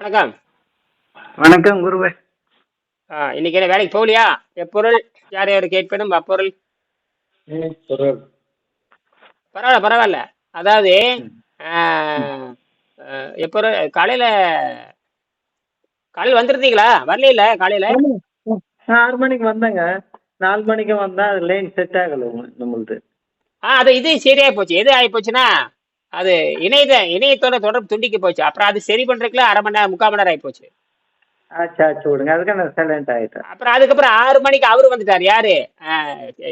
வணக்கம். வணக்கம் குருவே. ஆ, இன்னைக்கு என்ன வேலைக்கு போகலையா? எப்பொருள் யார் யார் கேட்பனும் அப்பொருள் பரவாயில்ல பரவாயில்ல. அதாவது எப்பொருள் காலையில காலையில் வந்திருந்தீங்களா? வரல காலையில? ஆறு மணிக்கு வந்தேங்க. நாலு மணிக்கு வந்தா அது லைன் செட் ஆகல நம்மளுது. ஆ அது இது சரியாயி போச்சு. எது ஆகி போச்சுன்னா அது இணையத இணையத்தோட தொடர்பு துண்டிக்க போச்சு. அப்புறம் அது சரி பண்றதுக்குள்ள அரை மணி நேரம் முக்கால் மணி நேரம் ஆகி போச்சு ஆச்சு ஆச்சு விடுங்க. அதுக்கு நான் சைலண்ட் ஆயிட்டேன். அப்புறம் அதுக்கப்புறம் ஆறு மணிக்கு அவரு வந்துட்டார். யாரு?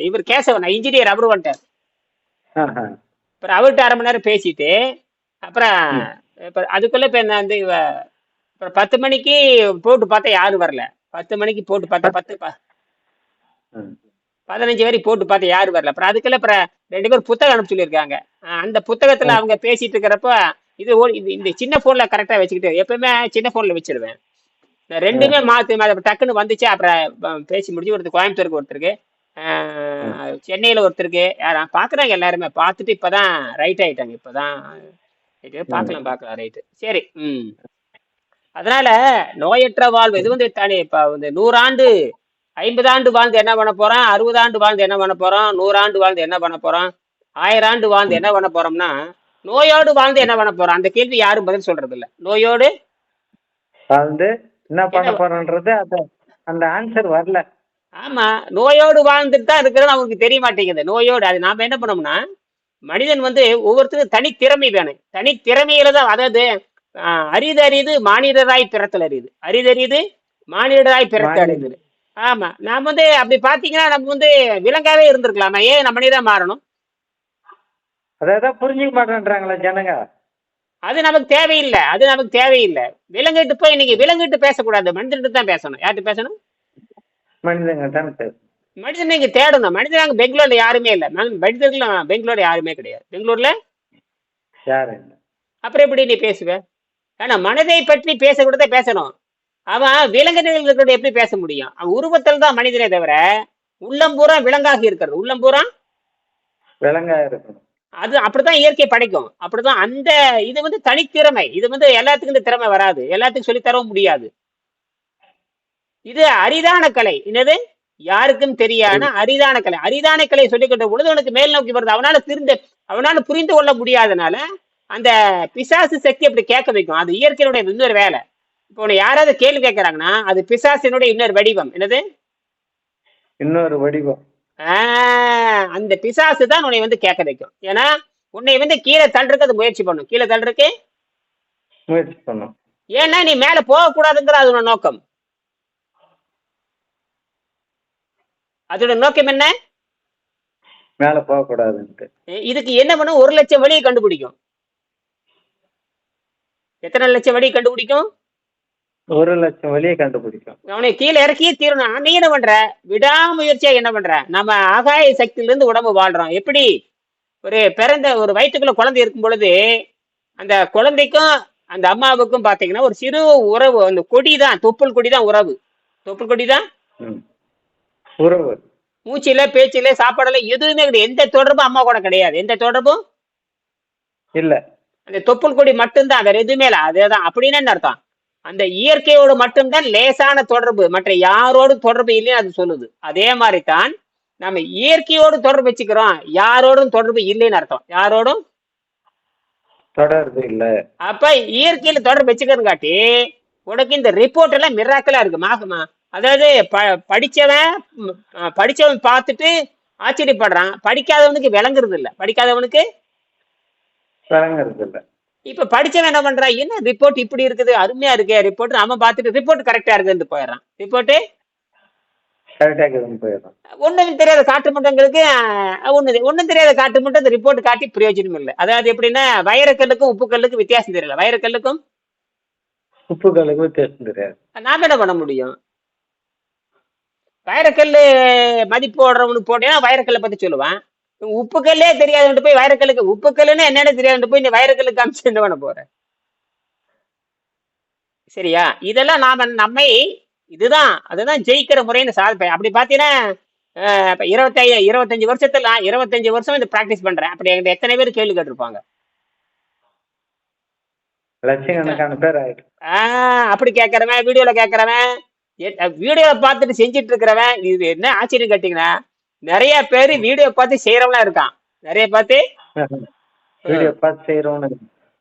இவர் கேசவன் இன்ஜினியர் அவரு வந்துட்டார். அப்புறம் அவர்கிட்ட அரை மணி நேரம் பேசிட்டு அப்புறம் அதுக்குள்ள இப்போ என்ன வந்து அப்புறம் பத்து மணிக்கு போட்டு பார்த்தா யாரும் வரல. பத்து மணிக்கு போட்டு பார்த்தா பத்து. பதினஞ்சு வரைக்கும் போட்டு பார்த்தா யாரும் வரல. அப்புறம் அதுக்குள்ள அப்புறம் ரெண்டு பேரும் புத்தகம் அனுப்பி சொல்லியிருக்காங்க. அந்த புத்தகத்துல அவங்க பேசிட்டு இருக்கிறப்ப இது இந்த சின்ன போன்ல கரெக்டா வச்சுக்கிட்டு எப்பவுமே சின்ன போன்ல வச்சிருவேன். ரெண்டுமே மாத்து டக்குன்னு வந்துச்சு அப்புறம் பேசி முடிஞ்சு ஒருத்தர் கோயம்புத்தூருக்கு ஒருத்தருக்கு. சென்னையில ஒருத்தருக்கு. யாரா பாக்குறாங்க எல்லாருமே. பார்த்துட்டு இப்பதான் ரைட் ஆயிட்டாங்க. இப்பதான் பார்க்கலாம் பார்க்கலாம் ரைட்டு சரி ம். அதனால நோயற்ற வாழ்வு இது வந்து தனி இப்ப வந்து நூறாண்டு ஐம்பது ஆண்டு வாழ்ந்து என்ன பண்ண போறோம்? அறுபது ஆண்டு வாழ்ந்து என்ன பண்ண போறோம்? நூறாண்டு வாழ்ந்து என்ன பண்ண போறோம்? ஆயிரம் ஆண்டு வாழ்ந்து என்ன பண்ண போறோம்னா நோயோடு வாழ்ந்து என்ன பண்ண போறோம்? அந்த கேள்வி யாரும் பதில் சொல்றது இல்ல நோயோடு? வந்து என்ன பண்ண போறோன்றது அது அந்த ஆன்சர் வரல. ஆமா நோயோடு வாழ்ந்துட்டு தான் இருக்கிறது அவங்களுக்கு தெரிய மாட்டேங்குது. நோயோடு அது நாம என்ன பண்ணோம்னா மனிதன் வந்து ஒவ்வொருத்தருக்கும் தனித்திறமை வேணும். தனித்திறமையில தான் அதாவது அரிது அரிது மானிடராய் பிறத்தல் அரிது. அரிது அரிது மானிடராய் பிறத்தல் மானிடர். ஆமா. நாம வந்து அப்படி பாத்தீங்கன்னா நம்ம வந்து விலங்காவே இருந்திருக்கலாமா. ஏன் நம்ம மனிதன் மாறணும்? அதான் புரிஞ்சுக்க மாட்டேன்றாங்களா ஜனங்க. அது நமக்கு தேவையில்லை. அது நமக்கு தேவையில்லை. விலங்கிட்டு போய் இன்னைக்கு விலங்கிட்டு பேசக்கூடாது. மனிதன்கிட்ட தான் பேசணும். யார்கிட்ட பேசணும்? மனிதங்க தானே பேசும் மனிதன் நீங்க தேடணும். மனிதன் அங்க பெங்களூர்ல யாருமே இல்லை. மனிதர்கள் பெங்களூர்ல யாருமே கிடையாது. பெங்களூர்ல? யாரு? இல்ல அப்புறம் எப்படி நீ பேசுவ? ஆனா மனதை பற்றி பேசக்கூடதே பேசணும். அவன் விலங்கினர்களோட எப்படி பேச முடியும்? அவன் உருவத்தில் தான் மனிதனே தவிர உள்ளம் பூரா விலங்காக இருக்கிறது. உள்ளம் பூரா? விலங்கா இருக்கணும். அது அப்படித்தான் இயற்கை படைக்கும். அப்படிதான் அந்த இது வந்து தனித்திறமை இது வந்து எல்லாத்துக்கும் இந்த திறமை வராது. எல்லாத்துக்கும் சொல்லித் தரவும் முடியாது. இது அரிதான கலை. என்னது? யாருக்கும் தெரியாத அரிதான கலை. அரிதான கலை சொல்லிக்கிட்ட பொழுது உனக்கு மேல் நோக்கி வருது. அவனால திருந்து அவனால புரிந்து கொள்ள முடியாதனால அந்த பிசாசு சக்தி அப்படி கேட்க வைக்கும். அது இயற்கையினுடைய இன்னொரு வேலை. இப்போ உன்னை யாராவது கேள்வி கேட்கறாங்கன்னா அது பிசாசினுடைய இன்னொரு வடிவம். என்னது? இன்னொரு வடிவம். ஆஹ் அந்த பிசாசு தான் உன்னை வந்து கேட்க வைக்கும். ஏன்னா உன்னை வந்து கீழே தள்ளுறதுக்கு அது முயற்சி பண்ணும். கீழே தள்ளுறதுக்கு? முயற்சி பண்ணும். ஏன்னா நீ மேல போகக்கூடாதுங்கிற அதோட நோக்கம். அதோட நோக்கம் என்ன? மேல போக கூடாதுன்ட்டு இதுக்கு என்ன பண்ணும்? ஒரு லட்சம் வழியை கண்டுபிடிக்கும். எத்தனை லட்சம் வழி கண்டுபிடிக்கும்? ஒரு லட்சம் வழியை கண்டுபிடிக்கும். அவனை கீழே இறக்கியே தீரணும். நீ என்ன பண்ற? விடாமுயற்சியா என்ன பண்ற? நம்ம ஆகாய சக்தியில இருந்து உடம்பு வாழ்றோம். எப்படி? ஒரு பிறந்த ஒரு வயிற்றுக்குள்ள குழந்தை இருக்கும் பொழுது அந்த குழந்தைக்கும் அந்த அம்மாவுக்கும் பாத்தீங்கன்னா ஒரு சிறு உறவு. அந்த கொடி தான் தொப்புள் கொடி தான் உறவு. தொப்புள் கொடி தான். உறவு. மூச்சில பேச்சில சாப்பாடுல எதுவுமே கிடையாது. எந்த தொடர்பும் அம்மா கூட கிடையாது. எந்த தொடர்பும்? இல்ல. அந்த தொப்புள் கொடி மட்டும்தான். வேற எதுவுமே இல்லை. அதேதான். அப்படின்னு என்ன அர்த்தம்? அந்த இயற்கையோடு மட்டும்தான் லேசான தொடர்பு மற்ற யாரோடும் தொடர்பு இல்லைன்னு அது சொல்லுது. அதே மாதிரி தான் நம்ம இயற்கையோடு தொடர்பு வச்சுக்கிறோம் யாரோடும் தொடர்பு இல்லைன்னு அர்த்தம். யாரோடும்? தொடர்பு இல்ல. அப்ப இயற்கையில தொடர்பு வச்சுக்கிறதும் காட்டி உனக்கு இந்த ரிப்போர்ட் எல்லாம் மிராக்கலா இருக்கு மாகமா? அதாவது ப படிச்சவன் படிச்சவன் பார்த்துட்டு ஆச்சரியப்படுறான். படிக்காதவனுக்கு விளங்குறது இல்ல படிக்காதவனுக்கு விளங்குறது இல்ல இப்ப படிச்சவன் என்ன பண்றான் என்ன ரிப்போர்ட் இப்படி இருக்குது? அருமையா இருக்கே. ரிப்போர்ட் நம்ம பார்த்துட்டு ரிப்போர்ட் கரெக்டா இருக்குன்னு போயிடுறான். ரிப்போர்ட் கரெக்டா இருக்குதுன்னு போயிடும் ஒண்ணும் தெரியாத காட்டு மண்டங்களுக்கு ஒண்ணு ஒண்ணும் தெரியாத காட்டு மட்டம் அந்த ரிப்போர்ட் காட்டி பிரயோஜனம் இல்லை. அதாவது எப்படின்னா வைரக்கல்லுக்கும் உப்புக்கல்லுக்கும் வித்தியாசம் தெரியல. வைரக்கல்லுக்கும்? உப்புகளுக்கு வித்தியாசம் தெரியாது. நாம என்ன பண்ண முடியும்? வைரக்கல்லு மதிப்பு போடுறவனுக்கு போட்டேன்னா வைரக்கல்லை பத்தி சொல்லுவான். உப்புக்கல்லே தெரியாதுன்ட்டு போய் வைரக்கல்லுக்கு உப்புக்கல்லுன்னு என்னன்னு தெரியாதுன்ட்டு போய் நீ வைரக்கல்லுக்கு காமிச்சு என்ன பண்ண போற? சரியா? இதெல்லாம் நாம நம்மை இதுதான் அதுதான் ஜெயிக்கிற முறைன்னு சாதிப்பேன் அப்படி பார்த்தீங்கன்னா இப்ப இருபத்தி இருபத்தஞ்சு வருஷத்துல இருபத்தஞ்சு வருஷம் இந்த ப்ராக்டிஸ் பண்றேன். அப்படி என்கிட்ட எத்தனை பேர் கேள்வி கேட்டிருப்பாங்க? அப்படி கேட்கறவன் வீடியோல கேட்கறவன் வீடியோ பார்த்துட்டு செஞ்சுட்டு இருக்கிறவன் இது என்ன ஆச்சரியம் கேட்டீங்கன்னா நிறைய பேர் வீடியோ பார்த்து செய்யறவனா இருக்கான். நிறைய பார்த்து? வீடியோ பார்த்து செய்யறவனு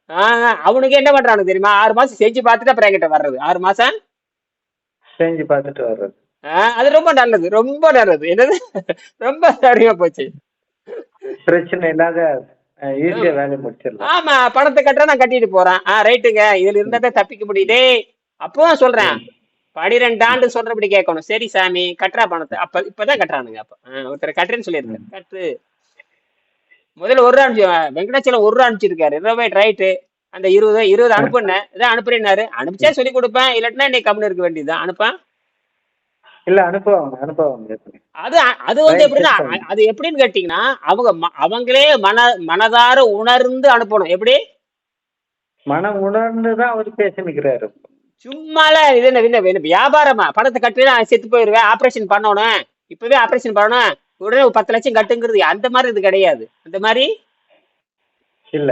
ஆஹ் அவனுக்கு என்ன பண்றானு தெரியுமா? ஆறு மாசம் செஞ்சு பார்த்துட்டு அப்புறம் என்கிட்ட வர்றது. ஆறு மாசம்? செஞ்சு பார்த்துட்டு வர்றது. ஆஹ் அது ரொம்ப நல்லது ரொம்ப நல்லது. என்னது? ரொம்ப சரியா போச்சு. பிரச்சனை இல்லாத ஈஸியா வேலையை முடிச்சிடலாம். ஆமா பணத்தை கட்டுற நான் கட்டிட்டு போறேன். ஆ ரைட்டுங்க. இதுல இருந்தா தப்பிக்க முடியுதே. அப்பவும் சொல்றேன். பனிரெண்டு ஆண்டு சொல்றபடி கேட்கணும். சரி சாமி கட்டுறா பணத்தை. அப்ப இப்பதான் கட்டுறானுங்க அப்ப. ஒருத்தர் கட்டுறேன்னு சொல்லியிருக்காரு. கட்டு. முதல்ல ஒரு ரூபா அனுப்பிச்சு வெங்கடாச்சலம் ஒரு ரூபா அனுப்பிச்சிருக்காரு. ரைட் ரைட்டு அந்த இருபது இருபது அனுப்புனேன். இதான் அனுப்புறேன்னாரு. அனுப்பிச்சா சொல்லி கொடுப்பேன் இல்லாட்டினா இன்னைக்கு கம்முன்னு இருக்க வேண்டியதுதான். அனுப்பான் இல்ல அனுப்புவாங்க அனுப்புவாங்க அது அது வந்து எப்படின்னா. அது எப்படின்னு கேட்டீங்கன்னா அவங்க அவங்களே மன மனதார உணர்ந்து அனுப்பணும். எப்படி? மனம் உணர்ந்து தான் அவர் பேசி நிக்கிறாரு. சும்மால இது என்ன என்ன வியாபாரமா? பணத்தை கட்டி நான் செத்து போயிருவேன். ஆபரேஷன் பண்ணணும். இப்பவே ஆபரேஷன் பண்ணணும். உடனே பத்து லட்சம் கட்டுங்கிறது அந்த மாதிரி இது கிடையாது. அந்த மாதிரி? இல்ல.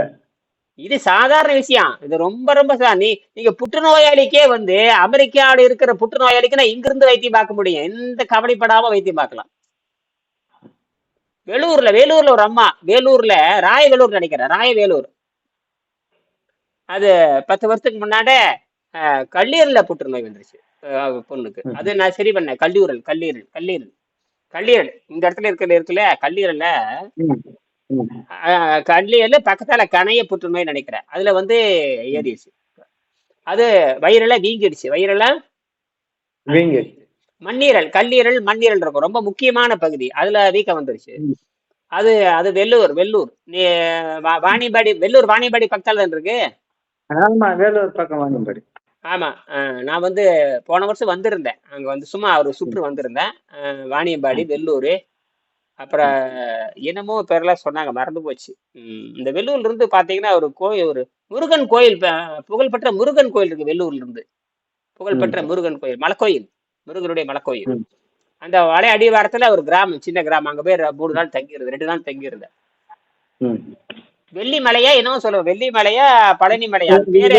இது சாதாரண விஷயம். இது ரொம்ப ரொம்ப நீ நீங்க புற்றுநோயாளிக்கே வந்து அமெரிக்காவில் இருக்கிற புற்றுநோயாளிக்கு நான் இங்கிருந்து வைத்தியம் பார்க்க முடியும். எந்த கவலைப்படாம வைத்தியம் பார்க்கலாம். வேலூர்ல வேலூர்ல ஒரு அம்மா. வேலூர்ல ராய வேலூர் நினைக்கிறேன். ராய வேலூர் அது பத்து வருஷத்துக்கு முன்னாடி கல்லீரல்ல புற்றுநோய் வந்துருச்சு. பொண்ணுக்கு. அது நான் சரி பண்ணேன். கல்லீரல் கல்லீரல் கல்லீரல். கல்லீரல். இந்த இடத்துல இருக்கிற இருக்குல்ல கல்லீரல்ல கல்லீரல்ல பக்கத்தால கணைய புற்றுநோய் நினைக்கிறேன். அதுல வந்து ஏறிடுச்சு. அது வயிறெல்லாம் வீங்கிடுச்சு. வயிறெல்லாம் மண்ணீரல் கல்லீரல் மண்ணீரல் இருக்கும். ரொம்ப முக்கியமான பகுதி. அதுல வீக்கம் வந்துருச்சு. அது அது வெள்ளூர் வெள்ளூர். நீ வா- வாணியம்பாடி வெள்ளூர் வாணியம்பாடி பக்கத்தால இருக்கு? ஆமா வேலூர் பக்கம் வாங்கும்படி ஆமா. நான் வந்து போன வருஷம் வந்திருந்தேன். அங்க வந்து சும்மா ஒரு சுற்று வந்திருந்தேன். வாணியம்பாடி வெள்ளூர். அப்புறம் என்னமோ பேரெல்லாம் சொன்னாங்க மறந்து போச்சு. இந்த வெள்ளூர்ல இருந்து பாத்தீங்கன்னா ஒரு கோயில் ஒரு முருகன் கோயில் புகழ்பெற்ற முருகன் கோயில் இருக்கு வெள்ளூர்ல இருந்து. புகழ்பெற்ற முருகன் கோயில் மலைக்கோயில். முருகனுடைய மலைக்கோயில். அந்த வலை அடிவாரத்துல ஒரு கிராமம் சின்ன கிராமம். அங்க போய் மூணு நாள் தங்கியிருந்தேன் ரெண்டு நாள் தங்கியிருந்தேன். வெள்ளி மலையா என்னவோ சொல்லுவோம் வெள்ளி மலையா பழனி மலையா? பேரு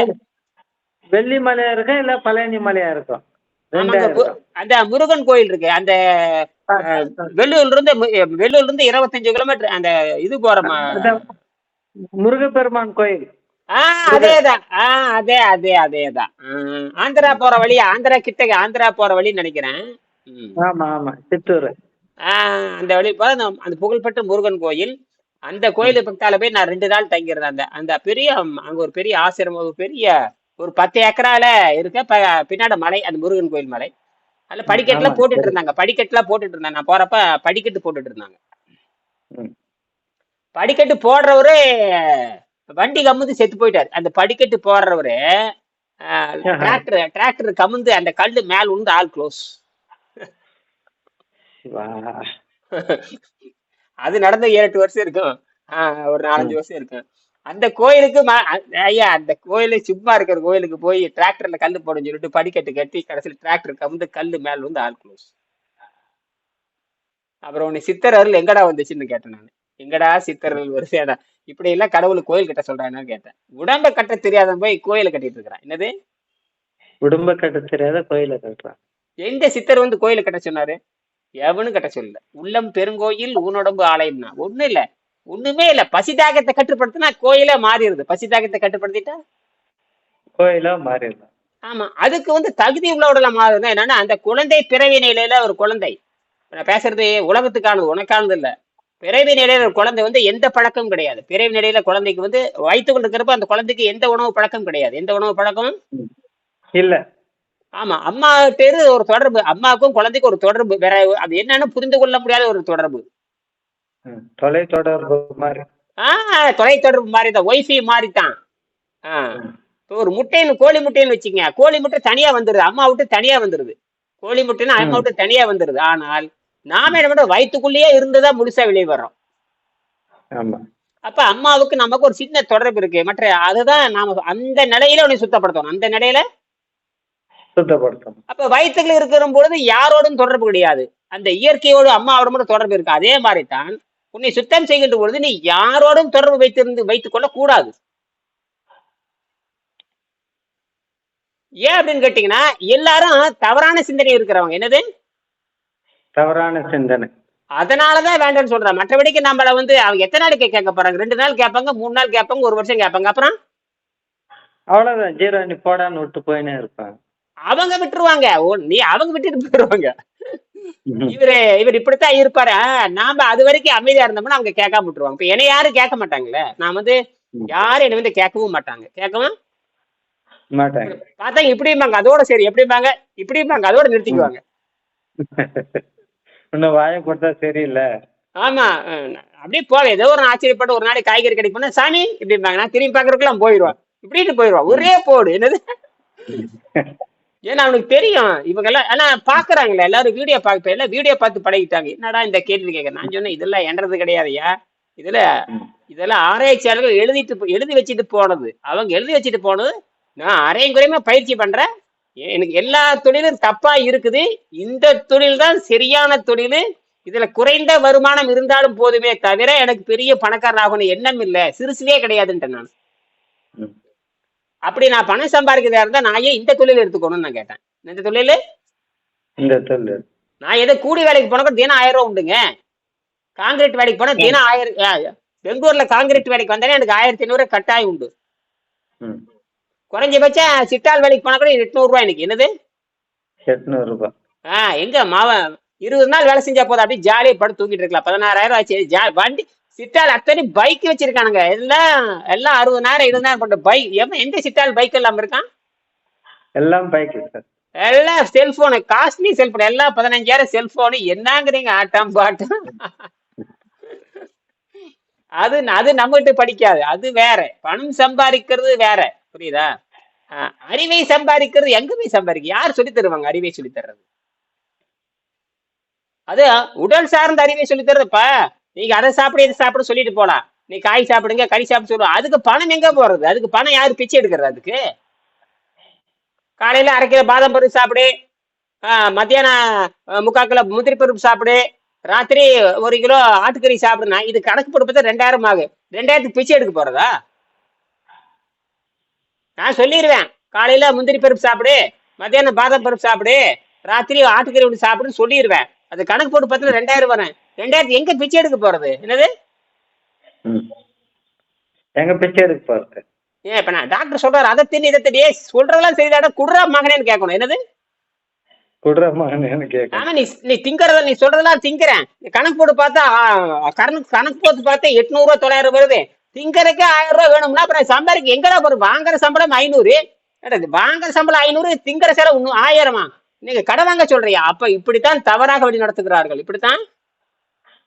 வெள்ளி மலையா இருக்கும் இல்ல பழனி மலையா இருக்கும் அந்த முருகன் கோயில் இருக்கு. அந்த வெள்ளூர்ல இருந்து வெள்ளூர்ல இருந்து இருபத்தஞ்சு கிலோமீட்டர் அந்த இது போற முருகப்பெருமான் கோயில். ஆ அதேதான் ஆ அதே அதே அதேதான் ஆந்திரா போற வழி ஆந்திரா கிட்ட ஆந்திரா போற வழின்னு நினைக்கிறேன். ஆமா ஆமா சித்தூர். ஆ, அந்த வழி அந்த புகழ்பெற்ற முருகன் கோயில். அந்த கோயில் பக்கத்தால போய் நான் ரெண்டு நாள் தங்கியிருந்தேன். அந்த அந்த பெரிய அங்க ஒரு பெரிய ஆசிரமம் ஒரு பெரிய ஒரு பத்து ஏக்கரால இருக்க பின்னாடி மலை அந்த முருகன் கோயில் மலை. அதுல படிக்கட்டுலாம் ஆமா, போட்டுட்டு. இருந்தாங்க. படிக்கட்டுலாம் போட்டுட்டு இருந்தாங்க. நான் போறப்ப படிக்கட்டு போட்டுட்டு இருந்தாங்க. படிக்கட்டு போடுறவரு வண்டி கமுந்து செத்து போயிட்டாரு. அந்த படிக்கட்டு போடுறவரு டிராக்டர் டிராக்டர் கமுந்து அந்த கல்லு மேல உண்டு ஆள் க்ளோஸ். அது நடந்த ஏழு எட்டு வருஷம் இருக்கும். ஆஹ் ஒரு நாலஞ்சு வருஷம் இருக்கும். அந்த கோயிலுக்கு ஐயா அந்த கோயிலு சும்மா இருக்கிற கோயிலுக்கு போய் டிராக்டர்ல கல்லு போடுன்னு சொல்லிட்டு படிக்கட்டு கட்டி கடைசியில் டிராக்டர் கமுந்து கல்லு மேல வந்து ஆள் க்ளோஸ் அப்புறம் உன்னை சித்தர் அருள் எங்கடா வந்துச்சுன்னு கேட்டேன் நான். எங்கடா சித்தர் அருள் வரிசையாடா? இப்படி எல்லாம் கடவுள் கோயில் கட்ட சொல்றான்னு கேட்டேன். உடம்ப கட்ட தெரியாதவன் போய் கோயிலை கட்டிட்டு இருக்கிறான். என்னது? குடும்ப கட்ட தெரியாத கோயில கட்டுறான். எந்த சித்தர் வந்து கோயிலை கட்ட சொன்னாரு? எவனும் கட்ட சொல்லல. உள்ளம் பெருங்கோயில் ஊனொடம்பு ஆலயம்னா. ஒண்ணும் இல்ல. ஒண்ணுமே இல்ல. பசி தாகத்தை கட்டுப்படுத்தினா கோயிலே மாறிடுது. பசி தாகத்தை கட்டுப்படுத்திட்டா? கோயிலா மாறிடலாம் ஆமா. அதுக்கு வந்து தகுதி உள்ளவடல மாறுதுன்னா என்னன்னா அந்த குழந்தை பிறவி நிலையில ஒரு குழந்தை. நான் பேசுறது உலகத்துக்கானது உனக்கானது இல்ல. பிறவி நிலையில ஒரு குழந்தை வந்து எந்த பழக்கமும் கிடையாது. பிறவி நிலையில குழந்தைக்கு வந்து வயிற்றுக்குள்ள இருக்கிறப்ப அந்த குழந்தைக்கு எந்த உணவு பழக்கம் கிடையாது. எந்த உணவு பழக்கம் இல்ல. ஆமா. அம்மாகிட்ட இருந்து ஒரு தொடர்பு. அம்மாவுக்கும் குழந்தைக்கும் ஒரு தொடர்பு. வேற அது என்னன்னு புரிந்து கொள்ள முடியாத ஒரு தொடர்பு. தொலை தொடர்பு மாதிரி. தொலை தொடர்பு மாதிரி தான். ஒய்ஃபை மாதிரி தான் ஒரு முட்டைன்னு கோழி முட்டைன்னு வச்சுக்கங்க. கோழி முட்டை தனியா வந்துருது. அம்மா விட்டு தனியா வந்துருது. கோழி முட்டைன்னு அம்மா விட்டு தனியா வந்துருது. ஆனால் நாம என்ன பண்றோம்? வயிற்றுக்குள்ளேயே இருந்துதான் முழுசா வெளியே வர்றோம். ஆமா. அப்ப அம்மாவுக்கு நமக்கு ஒரு சின்ன தொடர்பு இருக்கு. மற்ற அதுதான் நாம அந்த நிலையில உன்னை சுத்தப்படுத்தணும். அந்த நிலையில? சுத்தப்படுத்தணும். அப்ப வயிற்றுல இருக்கிற பொழுது யாரோடும் தொடர்பு கிடையாது. அந்த இயற்கையோடு அம்மாவோட மட்டும் தொடர்பு இருக்கு. அதே மாதிரி தான் உன்னை சுத்தம் செய்கின்ற பொழுது நீ யாரோடும் தொடர்பு வைத்திருந்து வைத்துக் கொள்ள கூடாது ஏன் அப்படின்னு கேட்டீங்கன்னா எல்லாரும் தவறான சிந்தனை இருக்கிறவங்க. என்னது? தவறான சிந்தனை. அதனாலதான் வேண்டாம்னு சொல்றேன் மற்றபடிக்கு நம்மள வந்து அவங்க எத்தனை நாளைக்கு கேட்க போறாங்க? ரெண்டு நாள் கேட்பாங்க மூணு நாள் கேட்பாங்க ஒரு வருஷம் கேட்பாங்க. அப்புறம்? அவ்வளவுதான். ஜீரோ நீ போடான்னு விட்டு போயினே இருப்பாங்க. அவங்க விட்டுருவாங்க. நீ அவங்க விட்டுட்டு போயிடுவாங்க இவரு இவர் இப்படித்தான் இருப்பாரு. நாம அது வரைக்கும் அமைதியா இருந்தோம்னா அவங்க கேட்காம விட்டுருவாங்க. இப்ப என்னை யாரும் கேட்க மாட்டாங்கல்ல நான் வந்து. யாரும் என்னை வந்து கேட்கவும் மாட்டாங்க. கேட்கவும் மாட்டாங்க. பார்த்தா இப்படிம்பாங்க அதோட சரி எப்படிம்பாங்க இப்படிம்பாங்க அதோட நிறுத்திக்குவாங்க. இன்னும் வாயை போட்டா சரியில்லை. ஆமா அப்படியே போவேன் ஏதோ ஒரு ஆச்சரியப்பட்டு ஒரு நாளைக்கு காய்கறி கடைக்கு போனா சாமி இப்படிம்பாங்க. நான் திரும்பி பாக்குறதுக்குலாம் போயிடுவான். இப்படிட்டு போயிடுவான். ஒரே போடு என்னது? ஏன்னா அவனுக்கு தெரியும். இவங்க எல்லாம் ஆனா பாக்குறாங்களே எல்லாரும் வீடியோ பார்க்க எல்லாம் வீடியோ பார்த்து பழகிட்டாங்க. என்னடா இந்த கேள்வி கேட்க நான் சொன்னேன் இதெல்லாம் என்றது கிடையாதுயா இதுல இதெல்லாம் ஆராய்ச்சியாளர்கள் எழுதிட்டு எழுதி வச்சுட்டு போனது. அவங்க எழுதி வச்சுட்டு போனது நான் அரையும் குறையுமா பயிற்சி பண்றேன்? எனக்கு எல்லா தொழிலும் தப்பா இருக்குது. இந்த தொழில் தான் சரியான தொழில். இதுல குறைந்த வருமானம் இருந்தாலும் போதுமே தவிர எனக்கு பெரிய பணக்காரன் ஆகணும் எண்ணம் இல்லை. சிறுசுலே கிடையாதுன்ட்டேன் நான். அப்படி நான் பணம் சம்பாதிக்கிறதா இருந்தா நான் ஏன் இந்த தொழில் எடுத்துக்கணும்னு நான் கேட்டேன். இந்த தொழில்? இந்த தொழில். நான் ஏதோ கூலி வேலைக்கு போனா கூட தினம் ஆயிரம் ரூபா உண்டுங்க. காங்கிரீட் வேலைக்கு போனா தினம் ஆயிரம் பெங்களூர்ல காங்கிரீட் வேலைக்கு வந்தாலே எனக்கு ஆயிரத்தி ஐநூறு கட்டாயம் உண்டு. குறைஞ்சபட்சம் சிட்டால் வேலைக்கு போனா கூட எட்நூறு ரூபாய் எனக்கு. என்னது? எட்நூறு ரூபாய் ஆ எங்க மாவ இருபது நாள் வேலை செஞ்சா போதும். அப்படியே ஜாலியா படுத்து தூங்கிட்டு இருக்கலாம். பதினாறாயிரம் ஆச்சு. ஜா வண்டி சிட்டால் அத்தனை பைக் வச்சிருக்கானுங்க. எல்லாம் எல்லாம் அறுபதாயிரம் இருபதாயிரம் கொண்ட பைக் எவன் எந்த சிட்டால் பைக் எல்லாம் இருக்கான்? எல்லாம் சார். எல்லாம் செல்போனு காஸ்ட்லி செல்போன் எல்லாம் பதினஞ்சாயிரம் செல்போனு என்னங்கிறீங்க ஆட்டம் பாட்டம். அது அது நம்மகிட்ட படிக்காது. அது வேற. பணம் சம்பாதிக்கிறது வேற. புரியுதா? அறிவை சம்பாதிக்கிறது எங்க போய் சம்பாதிக்க. யார் சொல்லி தருவாங்க அறிவை சொல்லி தர்றது? அது உடல் சார்ந்த அறிவை சொல்லி தர்றதுப்பா. நீங்க அதை சாப்பிட இதை சாப்பிட சொல்லிட்டு போலாம். நீ காய் சாப்பிடுங்க கறி சாப்பிட சொல்லுவோம். அதுக்கு பணம் எங்க போறது? அதுக்கு பணம் யாரு பிச்சை எடுக்கிறது அதுக்கு? காலையில அரை கிலோ பாதாம் பருப்பு சாப்பிடு ஆஹ் மத்தியானம் முக்கால் கிலோ முந்திரி பருப்பு சாப்பிடு ராத்திரி ஒரு கிலோ ஆட்டுக்கறி சாப்பிடுனா இது கணக்கு போட்டு ரெண்டாயிரம் ஆகும் ரெண்டாயிரத்துக்கு பிச்சை எடுக்க போறதா? நான் சொல்லிடுவேன் காலையில முந்திரி பருப்பு சாப்பிடு மத்தியானம் பாதாம் பருப்பு சாப்பிடு ராத்திரி ஆட்டுக்கறி ஒன்று சாப்பிடுன்னு சொல்லிடுவேன் அது கணக்கு போட்டு பார்த்தா ரெண்டாயிரம் வரேன். ரெண்டாயிரத்து எங்க பிச்சை எடுக்க போறது? என்னது? எங்க பிச்சை எடுக்க போறது? ஏன் இப்ப நான் டாக்டர் சொல்றாரு அதை தின்னு இதை தின்னு. சொல்றதெல்லாம் செய்தாட குடுறா மகனேன்னு கேட்கணும். என்னது? ஆனா நீ நீ திங்கறத நீ சொல்றதெல்லாம் திங்கிறேன். கணக்கு போட்டு பார்த்தா கணக்கு கணக்கு போட்டு பார்த்தா எட்நூறு ரூபா தொள்ளாயிரம் வருது. திங்கறதுக்கு ஆயிரம் ரூபாய் வேணும்னா அப்புறம் சம்பாதிக்க எங்கடா போறோம் வாங்குற சம்பளம் ஐநூறு. வாங்குற சம்பளம் ஐநூறு திங்கிற செலவு ஆயிரமா? நீங்க கடை வாங்க சொல்றியா? அப்ப இப்படித்தான் தவறாக வழி நடத்துகிறார்கள். இப்படித்தான்?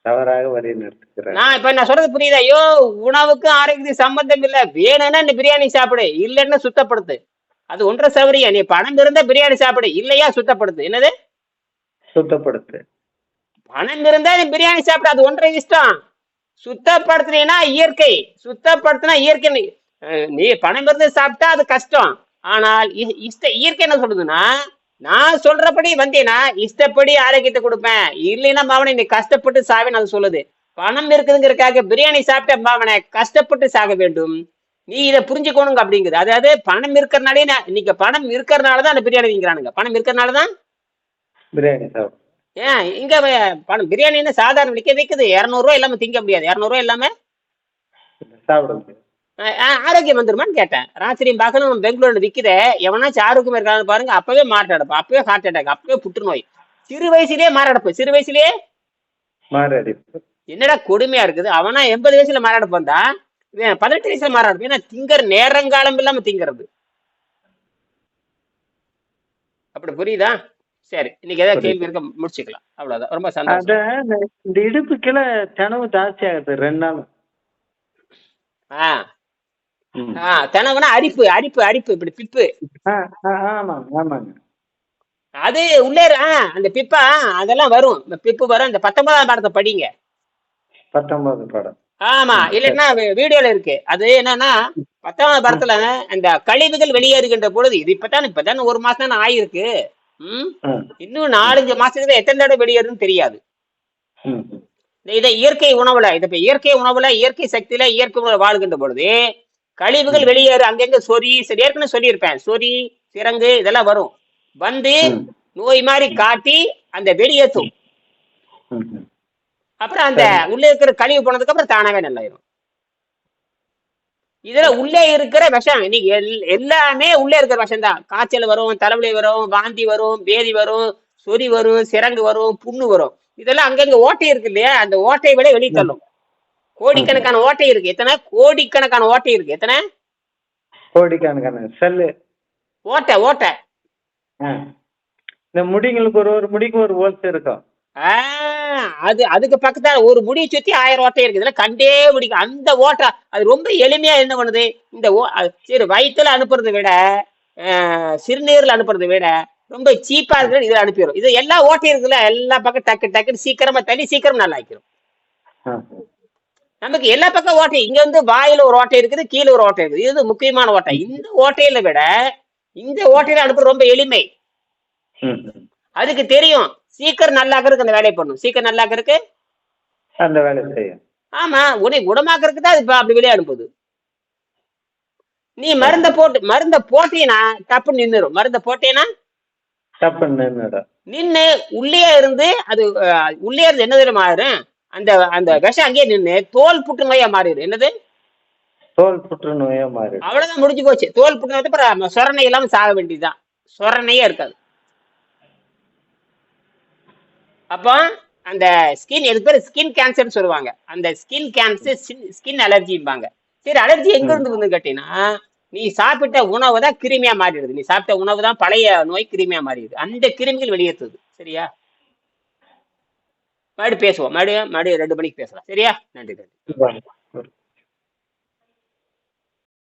தவறாக வழி நிறுத்துக்கிறார் நான் இப்ப நான் சொல்றது புரியுதா? ஐயோ உணவுக்கு ஆரோக்கியத்துக்கு சம்பந்தம் இல்ல. வேணும்னா நீ பிரியாணி சாப்பிடு. இல்லைன்னா சுத்தப்படுத்து. அது ஒன்றரை சௌரியம் நீ பணம் இருந்தா பிரியாணி சாப்பிடு. இல்லையா சுத்தப்படுத்து. என்னது? சுத்தப்படுத்து. பணம் இருந்தா நீ பிரியாணி சாப்பிடு. அது ஒன்றரை இஷ்டம். சுத்தப்படுத்தினா இயற்கை. சுத்தப்படுத்தினா இயற்கை. நீ- பணம் இருந்து சாப்பிட்டா அது கஷ்டம். ஆனால் இஷ்ட இயற்கை என்ன சொல்லுதுன்னா நான் சொல்றபடி வந்தீனா இஷ்டப்படி ஆரோக்கியத்தை கொடுப்பேன். இல்லைன்னா மாவனை நீ கஷ்டப்பட்டு சாவேன்னு அது சொல்லுது. பணம் இருக்குதுங்கிறதுக்காக பிரியாணி சாப்பிட்ட மாவனை கஷ்டப்பட்டு சாக வேண்டும். நீ இதை புரிஞ்சுக்கணுங்க அப்படிங்குது. அதாவது பணம் இருக்கிறனாலே இன்னைக்கு பணம் இருக்கிறனால தான் அந்த பிரியாணி திங்கிறானுங்க பணம் இருக்கிறனால தான்? பிரியாணி சாப்பிடு. ஏன் இங்க பணம் பிரியாணின்னு சாதாரண விற்க விற்குது இரநூறுவா இல்லாம திங்க முடியாது. இரநூறுவா இல்லாம? அஹ், ஆரோக்கியம் வந்துருமான்னு கேட்டேன். ராத்திரியும் பார்க்கணும் பெங்களூர்ல விக்குதே எவனாச்சும் ஆரோக்கியம் இருக்கான்னு பாருங்க அப்பவே மாரடைப்பு அப்பவே ஹார்ட் அட்டாக் அப்பவே புற்றுநோய். சிறு வயசுலயே மாரடைப்பு சிறு வயசுலயே என்னடா கொடுமையா இருக்குது? அவனா எண்பது வயசுல மாரடைப்பு வந்தா பதினெட்டு வயசுல மாரடைப்பு ஏன்னா திங்கர் நேரங்காலம் இல்லாம திங்கிறது. அப்படி புரியுதா? சரி இன்னைக்கு ஏதாவது கேள்வி இருக்க? முடிச்சுக்கலாம். அவ்வளவுதான். ரொம்ப சந்தோஷம். இந்த- இடுப்பு கீழே செலவு ஜாஸ்தி ஆகுது ரெண்டு நாள் ஆ ஆ. தெனவுனா அரிப்பு அரிப்பு அரிப்பு இப்படி பிப்பு. அது உள்ளே அந்த பிப்பா அதெல்லாம் வரும். இந்த பிப்பு வரும். இந்த பத்தொன்பதாம் பாடத்தை படிங்க. பத்தொன்பது படம். ஆமா இல்லைன்னா வீடியோல இருக்கு. அது என்னன்னா பத்தாவது படத்துல அந்த கழிவுகள் வெளியேறுகின்ற பொழுது இது இப்பதான் இப்பதான் ஒரு மாசம் தானே ஆயிருக்கு. ம்? ம், இன்னும் நாலஞ்சு மாசத்துக்கு எத்தனை தடவை வெளியேறுன்னு தெரியாது. இதை இயற்கை உணவுல இது இயற்கை உணவுல இயற்கை சக்தியில இயற்கை உணவுல வாழ்கின்ற பொழுது கழிவுகள் வெளியேறு அங்கங்க சொறி சரி ஏற்கனவே சொல்லியிருப்பேன். சொறி சிரங்கு இதெல்லாம் வரும். வந்து. நோய் மாதிரி காட்டி அந்த வெளியேற்றும். அப்புறம் அந்த உள்ள இருக்கிற கழிவு போனதுக்கு அப்புறம் தானாவே நல்லாயிரும். இதுல உள்ளே இருக்கிற விஷம் இன்னைக்கு எல்- எல்லாமே உள்ளே இருக்கிற விஷம் தான் காய்ச்சல் வரும் தலைவலி வரும் வாந்தி வரும் பேதி வரும் சொறி வரும் சிரங்கு வரும் புண்ணு வரும். இதெல்லாம் அங்கங்க ஓட்டை இருக்கு இல்லையா? அந்த ஓட்டையை விட வெளியே தள்ளும். கோடிக்கணக்கான ஓட்டை இருக்கு. எத்தனை? கோடிக்கணக்கான ஓட்டை இருக்கு. எத்தனை? கோடிக்கணக்கான செல்லு. ஓட்டை ஓட்டை. இந்த முடிங்களுக்கு ஒரு ஒரு முடிக்கு ஒரு ஹோல்ஸ் இருக்கும். அது அதுக்கு பக்கத்துல ஒரு முடியை சுத்தி ஆயிரம் ஓட்டை இருக்கு. இதெல்லாம் கண்டே பிடிக்கும். அந்த ஓட்டை அது ரொம்ப எளிமையா என்ன பண்ணுது? இந்த சரி வயிற்றுல அனுப்புறதை விட சிறுநீர்ல அனுப்புறதை விட ரொம்ப சீப்பா இருக்கிற இதை அனுப்பிடும் இது எல்லா ஓட்டையும் இருக்குல்ல எல்லா பக்கம் டக்கு டக்குன்னு சீக்கிரமா தள்ளி சீக்கிரம் நல்லா ஆக்கிரும். நமக்கு எல்லா பக்கம் ஓட்டை இங்க வந்து வாயில ஒரு ஓட்டை இருக்குது கீழே ஒரு ஓட்டை இருக்குது. இது முக்கியமான ஓட்டை. இந்த ஓட்டையில விட இந்த ஓட்டையில அனுப்புறது ரொம்ப எளிமை. அதுக்கு தெரியும். சீக்கிரம் நல்லாக்கிறதுக்கு அந்த வேலையை பண்ணும் சீக்கிரம் நல்லாக்கிறதுக்கு அந்த வேலை செய்யும் ஆமா. உன்னை குணமாக்குறதுக்கு தான் அது அப்படி வெளியே அனுப்புது. நீ மருந்த போட்டு மருந்த போட்டீனா டப்பு நின்னுரும். மருந்த போட்டீனா? நின்னுடும் நின்னு உள்ளே இருந்து அது உள்ளே இருந்து என்ன தெரியுமா ஆயிரும் அந்த அந்த விஷம் அங்கேயே நின்னு தோல் புற்றுநோயா மாறிடும். என்னது? தோல் புற்றுநோயா மாறிடும். அவ்வளவுதான் முடிஞ்சு போச்சு. தோல் புற்றுநோய் அப்புறம் சொரணை இல்லாம சாக வேண்டியதுதான். சொரணையே இருக்காது. அப்போ அந்த ஸ்கின் எது பேர் ஸ்கின் கேன்சர்னு சொல்லுவாங்க. அந்த ஸ்கின் கேன்சர் ஸ்கின் அலர்ஜிம்பாங்க சரி அலர்ஜி எங்க இருந்து வந்து கேட்டீங்கன்னா நீ சாப்பிட்ட உணவு தான் கிருமியா மாறிடுது. நீ சாப்பிட்ட உணவு தான் பழைய நோய் கிருமியா மாறிடுது. அந்த கிருமிகள் வெளியேற்றுது. சரியா? மறுபடியும் பேசுவோம். மறுபடியும் மறுபடியும் ரெண்டு மணிக்கு பேசலாம். சரியா? நன்றி நன்றி.